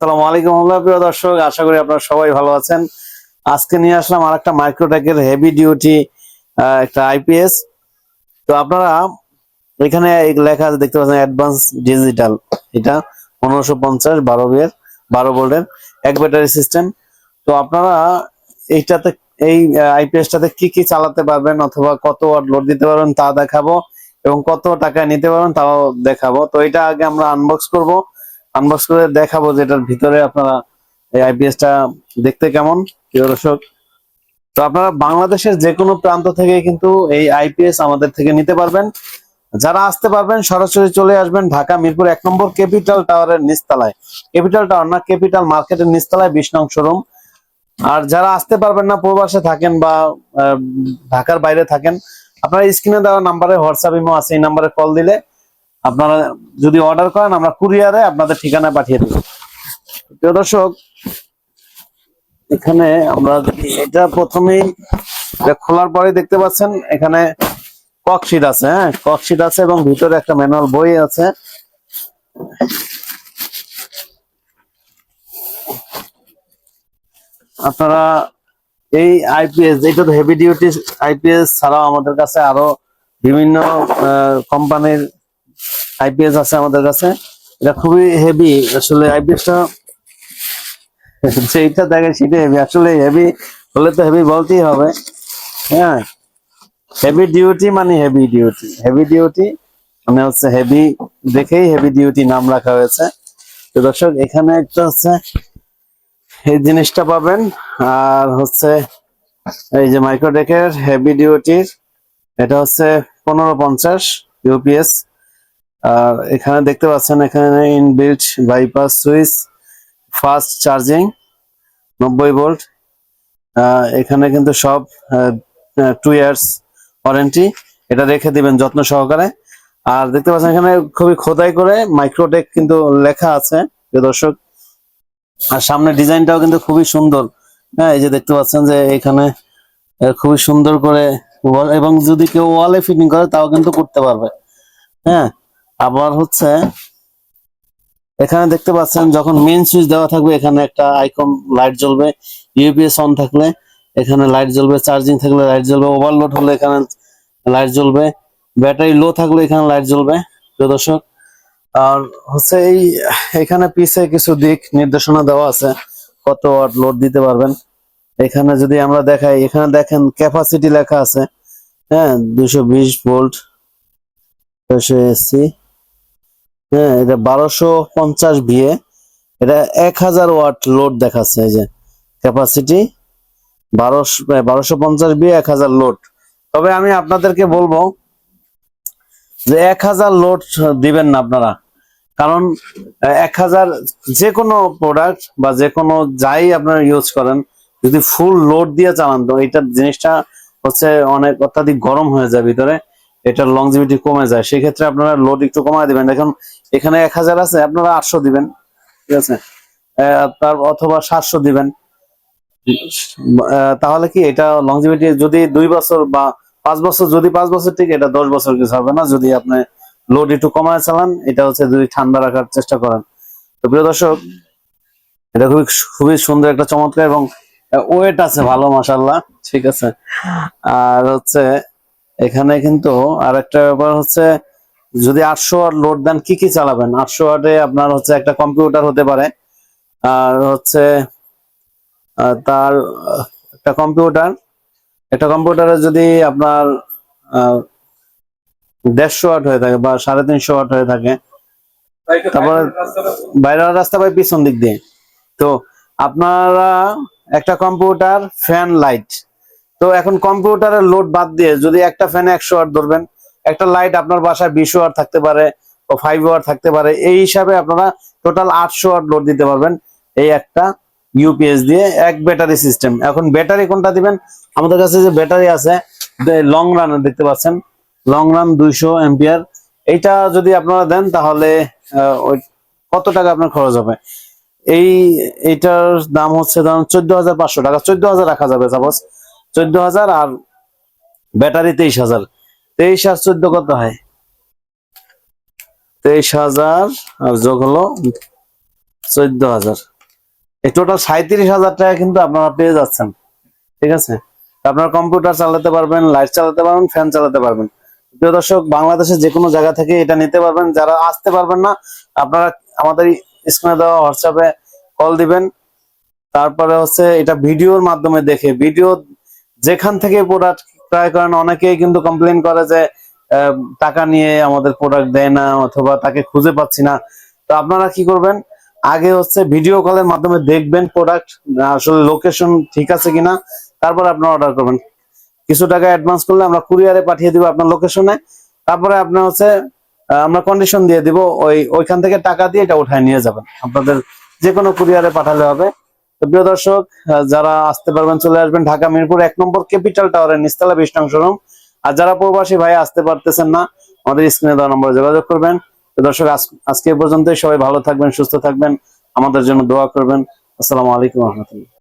আসসালামু আলাইকুম আল্লাহ, প্রিয় দর্শক, আশা করি আপনারা সবাই ভালো আছেন। আজকে নিয়ে আসলাম আর একটা মাইক্রোটেকের হেভি ডিউটি একটা আইপিএস তো আপনারা এখানে লেখা আছে, দেখতে পাচ্ছেন অ্যাডভান্স ডিজিটাল এটা পনেরোশো পঞ্চাশ, বারো বিয়ের, বারো ভোল্টের এক ব্যাটারি সিস্টেম। তো আপনারা এইটাতে, এই আইপিএসটাতে কি কি চালাতে পারবেন অথবা কত ওয়াট লোড দিতে পারবেন তা দেখাবো এবং কত টাকায় নিতে পারবেন তাও দেখাবো। তো এটা আগে আমরা আনবক্স করব। আনবক্স করে দেখাবো যে এটার ভিতরে আপনারা এই আইপিএসটা দেখতে কেমন, প্রিয় দর্শক। তো আপনারা বাংলাদেশের যে কোনো প্রান্ত থেকে কিন্তু এই আইপিএস আমাদের থেকে নিতে পারবেন। যারা আসতে পারবেন, সরাসরি চলে আসবেন ঢাকা মিরপুর এক নম্বর ক্যাপিটাল টাওয়ারের নিচতলায়। ক্যাপিটাল টাওয়ার না, ক্যাপিটাল মার্কেটের নিচতলায় বিশ নং শোরুম। আর যারা আসতে পারবেন না, প্রবাসে থাকেন বা ঢাকার বাইরে থাকেন, আপনারা স্ক্রিনে দেওয়া নাম্বারে হোয়াটসঅ্যাপ ইমো আছে, এই নাম্বারে কল দিলে আপনারা যদি অর্ডার করেন, আমরা কুরিয়ারে আপনাদের ঠিকানা পাঠিয়ে দেবো। প্রিয় দর্শক, এখানে আমরা এটা প্রথমেই খোলার পরে দেখতে পাচ্ছেন, এখানে ককশিট আছে হ্যাঁ? ককশিট আছে এবং ভিতরে একটা ম্যানুয়াল বই আছে। আপনারা এই আইপিএস এটা তো হেভি ডিউটি আইপিএস ছাড়াও আমাদের কাছে আরও বিভিন্ন কোম্পানির আইপিএস আছে আমাদের কাছে। এটা খুবই হেভি আসলে আইপিএসটা সেইটা দেখে সেটা হেভি আসলে হেভি হলে তো হেভি বলতেই হবে। হ্যাঁ? Heavy duty heavy duty heavy duty duty মানে হচ্ছে হেভি দেখেই হেভি ডিউটি নাম রাখা হয়েছে। তো দর্শক, এখানে একটা হচ্ছে এই জিনিসটা পাবেন। আর হচ্ছে এই যে মাইক্রোটেকের হেভি ডিউটির এটা হচ্ছে পনেরো পঞ্চাশ ইউপিএস আর এখানে দেখতে পাচ্ছেন এখানে inbuilt bypass switch fast charging নব্বই ভোল্ট এখানে কিন্তু সব টু ইয়ার্স ওয়ারেন্টি এটা রেখে দিবেন যত্ন সহকারে। আর দেখতে পাচ্ছেন এখানে খুবই খোদাই করে মাইক্রোটেক কিন্তু লেখা আছে দর্শক। আর সামনে ডিজাইনটাও কিন্তু খুবই সুন্দর। হ্যাঁ এই যে দেখতে পাচ্ছেন যে এখানে খুবই সুন্দর করে এবং যদি কেউ ওয়ালে ফিটিং করে তাও কিন্তু করতে পারবে। হ্যাঁ আবার হচ্ছে, এখানে দেখতে পাচ্ছেন যখন মেন সুইচ দেওয়া থাকবে, এখানে একটা আইকন লাইট জ্বলবে ইউপিএস অন থাকলে, এখানে লাইট জ্বলবে চার্জিং থাকলে লাইট জ্বলবে ওভারলোড হলে এখানে লাইট জ্বলবে ব্যাটারি লো থাকলে এখানে লাইট জ্বলবে, প্রিয় দর্শক। আর হচ্ছে এই, এখানে পিছে কিছু দিক নির্দেশনা দেওয়া আছে, কত ওয়াট লোড দিতে পারবেন। এখানে যদি আমরা দেখাই, এখানে দেখেন ক্যাপাসিটি লেখা আছে হ্যাঁ দুশো ভোল্ট ছয়শো এসি হ্যাঁ এটা বারোশো পঞ্চাশ ভিএ। এটা এক হাজার ওয়াট লোড দেখাচ্ছে, এই যে ক্যাপাসিটি। বারোশো বারোশো পঞ্চাশ ভিএ, এক হাজার লোড। তবে আমি আপনাদেরকে বলব যে এক হাজার লোড দিবেন না আপনারা। কারণ এক হাজার যে কোনো প্রোডাক্ট বা যে কোনো যাই আপনারা ইউজ করেন, যদি ফুল লোড দিয়ে চালান, তো এইটার জিনিসটা হচ্ছে অনেক অত্যাধিক গরম হয়ে যায় ভিতরে। এটার লংজিভিটি কমে যায়, সেক্ষেত্রে আপনারা লোড একটু কমায় দিবেন। দেখুন, এখানে এক হাজার আছে, আপনারা আটশো দিবেন, ঠিক আছে? তার অথবা সাতশো দিবেন। তাহলে কি এটা লংজিভিটি যদি দুই বছর বা পাঁচ বছর, যদি পাঁচ বছর ঠিক, এটা দশ বছর কিছু হবে না। যদি আপনি লোড একটু কমায় চালান, এটা হচ্ছে যদি ঠান্ডা রাখার চেষ্টা করেন। তো প্রিয় দর্শক, এটা খুবই খুবই সুন্দর একটা চমৎকার এবং ওয়েট আছে ভালো মাসাল্লাহ ঠিক আছে? আর হচ্ছে এখানে কিন্তু আর একটা ব্যাপার হচ্ছে যদি আটশো ওয়াট লোড দেন কি কি চালাবেন? আটশো ওয়াটে আপনার হচ্ছে একটা কম্পিউটার হতে পারে আর হচ্ছে তার একটা কম্পিউটার একটা কম্পিউটারে যদি আপনার আহ, দেড়শো ওয়াট হয়ে থাকে বা সাড়ে তিনশো ওয়াট হয়ে থাকে তারপরে বাইরের রাস্তা পাই পিছন দিক দিয়ে। তো আপনারা একটা কম্পিউটার ফ্যান লাইট তো এখন কম্পিউটারের লোড বাদ দিয়ে যদি একটা ফ্যানে একশো ওয়াট ধরবেন, একটা লাইট আপনার বাসায় বিশ ওয়াট থাকতে পারে ও ফাইভ ওয়াট থাকতে পারে, এই হিসাবে আপনারা টোটাল আটশো ওয়াট লোড দিতে পারবেন এই একটা ইউপিএস দিয়ে, এক ব্যাটারি সিস্টেম এখন ব্যাটারি কোনটা দিবেন? আমাদের কাছে যে ব্যাটারি আছে লং রান দেখতে পাচ্ছেন লং রান দুইশো এম্পিয়ার এইটা যদি আপনারা দেন তাহলে কত টাকা আপনার খরচ হবে? এই, এইটার দাম হচ্ছে ধরুন চোদ্দ হাজার পাঁচশো টাকা, চোদ্দ হাজার রাখা যাবে সাপোজ চোদ্দ হাজার আর ব্যাটারি তেইশ হাজার তেইশ আর চোদ্দ কত হয়? তেইশ হাজার আর যোগ হলো চোদ্দ হাজার এই টোটাল সাঁত্রিশ হাজার টাকা কিন্তু আপনারা পেয়ে যাচ্ছেন। ঠিক আছে? আপনারা কম্পিউটার চালাতে পারবেন লাইট চালাতে পারবেন ফ্যান চালাতে পারবেন। প্রিয় দর্শক বাংলাদেশের যে কোনো জায়গা থেকে এটা নিতে পারবেন। যারা আসতে পারবেন না, আপনারা আমাদের স্ক্রিনে দেওয়া হোয়াটসঅ্যাপে কল দিবেন। তারপরে হচ্ছে এটা ভিডিওর মাধ্যমে দেখে, ভিডিও যেখান থেকে প্রোডাক্ট ট্রাই করেন, অনেকেই কিন্তু কমপ্লেন করে যে টাকা নিয়ে আমাদের প্রোডাক্ট দেয় না অথবা তাকে খুঁজে পাচ্ছি না। তো আপনারা কি করবেন? আগে হচ্ছে ভিডিও কলের মাধ্যমে দেখবেন প্রোডাক্ট আসলে লোকেশন ঠিক আছে কিনা, তারপরে আপনারা অর্ডার করবেন। কিছু টাকা অ্যাডভান্স করলে আমরা কুরিয়ারে পাঠিয়ে দিব আপনার লোকেশনে তারপরে আপনার হচ্ছে আমরা কন্ডিশন দিয়ে দিব, ওই, ওইখান থেকে টাকা দিয়ে এটা উঠায় নিয়ে যাবেন। আপনাদের যে কোনো কুরিয়ারে পাঠালে হবে। প্রিয় দর্শক যারা আসতে পারবেন, চলে আসবেন ঢাকা মিরপুর, এক নম্বর ক্যাপিটাল টাওয়ারের নিস্তালা বিশ নং শোরুম আর যারা প্রবাসী ভাই আসতে পারতেছেন না, আমাদের স্ক্রিনে দেওয়া নম্বরে যোগাযোগ করবেন। দর্শক আজকে পর্যন্তই। সবাই ভালো থাকবেন, সুস্থ থাকবেন। আমাদের জন্য দোয়া করবেন। আসসালামু আলাইকুম রহমতুল্লাহ।